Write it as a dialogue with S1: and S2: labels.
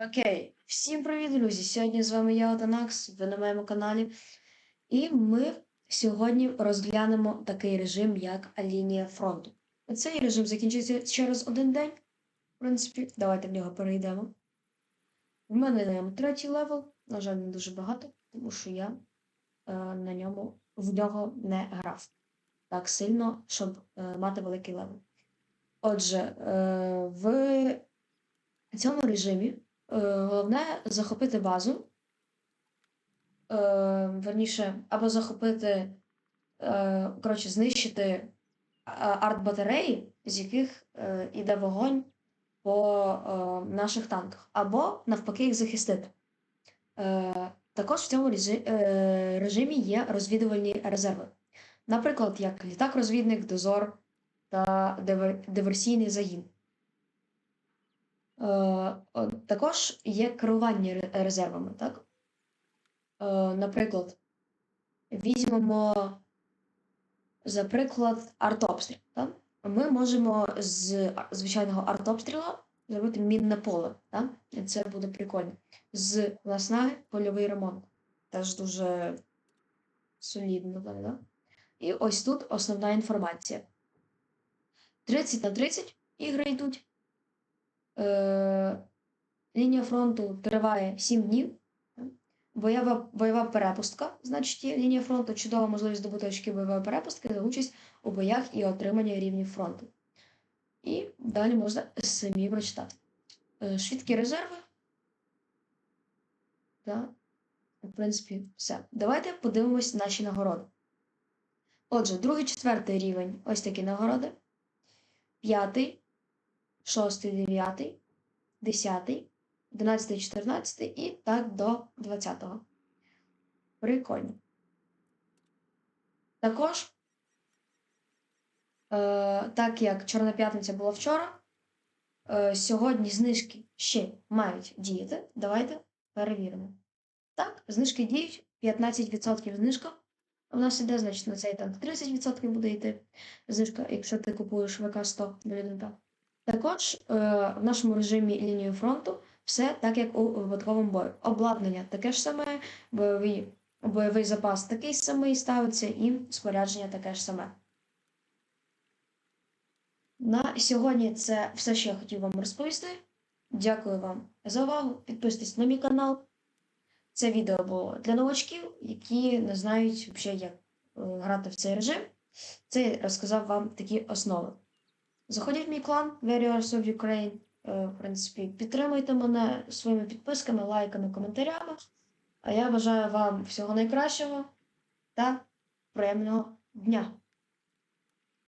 S1: Окей, всім привіт, друзі! Сьогодні з вами я, Отанакс, ви на моєму каналі. І ми сьогодні розглянемо такий режим, як лінія фронту. Цей режим закінчиться через один день. В принципі, давайте в нього перейдемо. В мене на ньому третій левел, на жаль, не дуже багато, тому що я е, на ньому в нього не грав так сильно, щоб е, мати великий левел. Отже, е, в цьому режимі головне захопити базу. Е, верніше, або захопити, е, коротше, знищити е, арт-батареї, з яких е, іде вогонь по е, наших танках, або навпаки їх захистити. Е, також в цьому е, режимі є розвідувальні резерви. Наприклад, як літак-розвідник, дозор та дивер- диверсійний загін. Е, також є керування резервами, так? Е, наприклад, візьмемо, за приклад, артобстріл. Так? Ми можемо з звичайного артобстріла зробити мінне поле. Так? Це буде прикольно. З наснаги польовий ремонт. Теж дуже солідно, так? І ось тут основна інформація. 30 на 30 ігри йдуть. Е, лінія фронту триває 7 днів. Бойова, бойова перепустка, значить, лінія фронту чудова можливість здобути очки бойової перепустки за участь у боях і отримання рівнів фронту. І далі можна самі прочитати. Е, швидкі резерви. Та, в принципі, все. Давайте подивимось наші нагороди. Отже, другий, четвертий рівень ось такі нагороди. П'ятий, шостий, дев'ятий, десятий, одинадцятий, чотирнадцятий і так до двадцятого. Прикольно. Також, е, так як Чорна п'ятниця була вчора, е, сьогодні знижки ще мають діяти. Давайте перевіримо. Так, знижки діють, 15% знижка. У нас іде, значить, на цей танк 30% буде йти знижка, якщо ти купуєш ВК-100 до лінта. Також е, в нашому режимі лінії фронту все так, як у випадковому бою. Обладнання таке ж саме, бойовий, бойовий запас такий самий ставиться, і спорядження таке ж саме. На сьогодні це все, що я хотів вам розповісти. Дякую вам за увагу. Підписуйтесь на мій канал. Це відео було для новачків, які не знають взагалі, як е, грати в цей режим. Це я розказав вам такі основи. Заходіть в мій клан Warriors of Ukraine. Е, В принципі, підтримуйте мене своїми підписками, лайками, коментарями. А я бажаю вам всього найкращого та приємного дня!